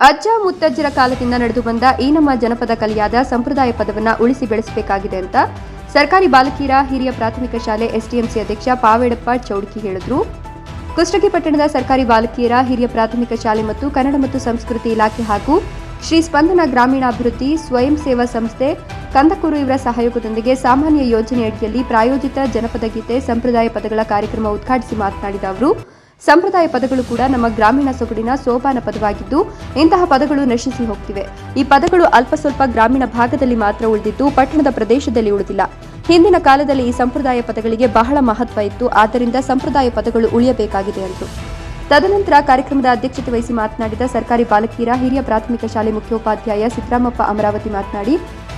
ಅಜ್ಜ ಮುತ್ತಜ್ಜರ ಕಾಲದಿಂದ ನಡೆದು ಬಂದ ಈ ನಮ್ಮ ಜನಪದ ಕಲೆಯಾದ ಸಂಪ್ರದಾಯ ಪದವನ್ನ ಉಳಿಸಿ ಬೆಳೆಸಬೇಕಾಗಿದೆ ಅಂತ ಸರ್ಕಾರಿ ಬಾಲಕಿಯರ ಹಿರಿಯ ಪ್ರಾಥಮಿಕ ಶಾಲೆ ಎಸ್ಡಿಎಂಸಿ ಅಧ್ಯಕ್ಷ ಪಾವೇಡಪ್ಪ ಚೌಡ್ಕಿ ಹೇಳಿದ್ರು. ಕುಷ್ಟಗಿ ಪಟ್ಟಣದ ಸರ್ಕಾರಿ ಬಾಲಕಿಯರ ಹಿರಿಯ ಪ್ರಾಥಮಿಕ ಶಾಲೆ ಮತ್ತು ಕನ್ನಡ ಮತ್ತು ಸಂಸ್ಕೃತಿ ಇಲಾಖೆ ಹಾಗೂ ಶ್ರೀ ಸ್ಪಂದನ ಗ್ರಾಮೀಣಾಭಿವೃದ್ಧಿ ಸ್ವಯಂ ಸೇವಾ ಸಂಸ್ಥೆ ಕಂದಕೂರು ಇವರ ಸಹಯೋಗದೊಂದಿಗೆ ಸಾಮಾನ್ಯ ಯೋಜನೆಯಡಿಯಲ್ಲಿ ಪ್ರಾಯೋಜಿತ ಜನಪದ ಗೀತೆ ಸಂಪ್ರದಾಯ ಪದಗಳ ಕಾರ್ಯಕ್ರಮ ಉದ್ಘಾಟಿಸಿ ಮಾತನಾಡಿದ ಅವರು. ಸಂಪ್ರದಾಯ ಪದಗಳು ಕೂಡ ನಮ್ಮ ಗ್ರಾಮೀಣ ಸೊಗಡಿನ ಸೋಪಾನ ಪದವಾಗಿದ್ದು, ಇಂತಹ ಪದಗಳು ನಶಿಸಿ ಹೋಗ್ತಿವೆ. ಈ ಪದಗಳು ಅಲ್ಪ ಸ್ವಲ್ಪ ಗ್ರಾಮೀಣ ಭಾಗದಲ್ಲಿ ಮಾತ್ರ ಉಳಿದಿದ್ದು, ಪಟ್ಟಣದ ಪ್ರದೇಶದಲ್ಲಿ ಉಳಿದಿಲ್ಲ. ಹಿಂದಿನ ಕಾಲದಲ್ಲಿ ಈ ಸಂಪ್ರದಾಯ ಪದಗಳಿಗೆ ಬಹಳ ಮಹತ್ವ ಇತ್ತು. ಆದ್ದರಿಂದ ಸಂಪ್ರದಾಯ ಪದಗಳು ಉಳಿಯಬೇಕಾಗಿದೆ ಎಂದರು ತದನಂತರ ಕಾರ್ಯಕ್ರಮದ ಅಧ್ಯಕ್ಷತೆ ವಹಿಸಿ ಮಾತನಾಡಿದ ಸರ್ಕಾರಿ ಬಾಲಕಿಯರ, ಹಿರಿಯ ಪ್ರಾಥಮಿಕ ಶಾಲೆ ಮುಖ್ಯೋಪಾಧ್ಯಾಯ ಸಿದ್ದರಾಮಪ್ಪ ಅಮರಾವತಿ ಮಾತನಾಡಿ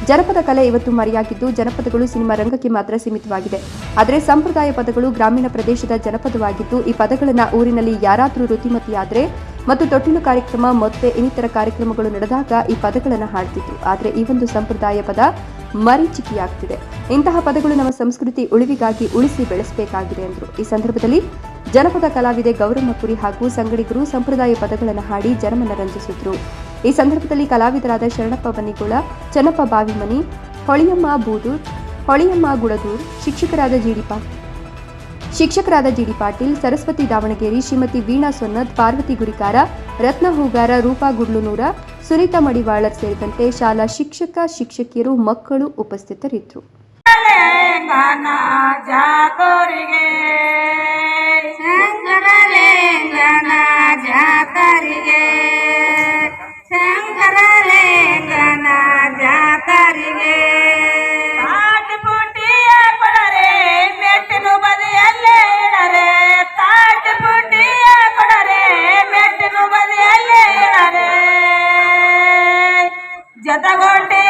ಜನಪದ ಕಲೆ ಇವತ್ತು ಮರೆಯಾಗಿದ್ದು ಜನಪದಗಳು ಸಿನಿಮಾ ರಂಗಕ್ಕೆ ಮಾತ್ರ ಸೀಮಿತವಾಗಿದೆ. ಆದರೆ ಸಂಪ್ರದಾಯ ಪದಗಳು ಗ್ರಾಮೀಣ ಪ್ರದೇಶದ ಜನಪದವಾಗಿದ್ದು ಈ ಪದಗಳನ್ನು ಊರಿನಲ್ಲಿ ಯಾರಾದರೂ ರುತಿಮತಿಯಾದರೆ ಮತ್ತು ತೊಟ್ಟಿಲು ಕಾರ್ಯಕ್ರಮ ಮತ್ತೆ ಇನ್ನಿತರ ಕಾರ್ಯಕ್ರಮಗಳು ನಡೆದಾಗ ಈ ಪದಗಳನ್ನು ಹಾಡ್ತಿದ್ರು. ಆದರೆ ಈ ಒಂದು ಸಂಪ್ರದಾಯ ಪದ ಮರೀಚಿಕೆಯಾಗ್ತಿದೆ ಇಂತಹ ಪದಗಳು ನಮ್ಮ ಸಂಸ್ಕೃತಿ ಉಳಿವಿಗಾಗಿ ಉಳಿಸಿ ಬೆಳೆಸಬೇಕಾಗಿದೆ ಎಂದರು ಈ ಸಂದರ್ಭದಲ್ಲಿ ಜನಪದ ಕಲಾವಿದೆ ಗೌರಮ್ಮ ಪುರಿ ಹಾಗೂ ಸಂಗಡಿಗರು ಸಂಪ್ರದಾಯ ಪದಗಳನ್ನು ಹಾಡಿ ಜನಮನ ರಂಜಿಸಿದ್ರು. ಈ ಸಂದರ್ಭದಲ್ಲಿ ಕಲಾವಿದರಾದ ಶರಣಪ್ಪ ಬನ್ನಿಗೋಳ ಚನ್ನಪ್ಪ ಬಾವಿಮನಿ, ಹೊಳಿಯಮ್ಮ ಬೂದೂರ್, ಹೊಳಿಯಮ್ಮ ಗುಡದೂರ್, ಶಿಕ್ಷಕರಾದ ಜಿಡಿ ಶಿಕ್ಷಕರಾದ ಜಿಡಿ ಪಾಟೀಲ್, ಸರಸ್ವತಿ ದಾವಣಗೆರೆ, ಶ್ರೀಮತಿ ವೀಣಾ ಸೊನ್ನದ್, ಪಾರ್ವತಿ ಗುರಿಕಾರ, ರತ್ನ ಹೂಗಾರ, ರೂಪಾ ಗುಡ್ಲುನೂರ, ಸುನೀತಾ ಮಡಿವಾಳರ್ ಸೇರಿದಂತೆ ಶಾಲಾ ಶಿಕ್ಷಕ, ಶಿಕ್ಷಕಿಯರು, ಮಕ್ಕಳು ಉಪಸ್ಥಿತರಿದ್ದರು. ಜಾತರಿಗೆ ತಾಟಿ ಪುಟ್ಟಿಯ ಕೊಡರೆ ಮೆಟ್ಟಿನ ಬದಿಯಲ್ಲೇ ಇಡರೆ. ತಾಟಿ ಪುಟ್ಟಿಯ ಕೊಡರೆ ಮೆಟ್ಟಿನ ಬದಿಯಲ್ಲೇ ಇಡರೆ. ಜತಗೊಂಡಿ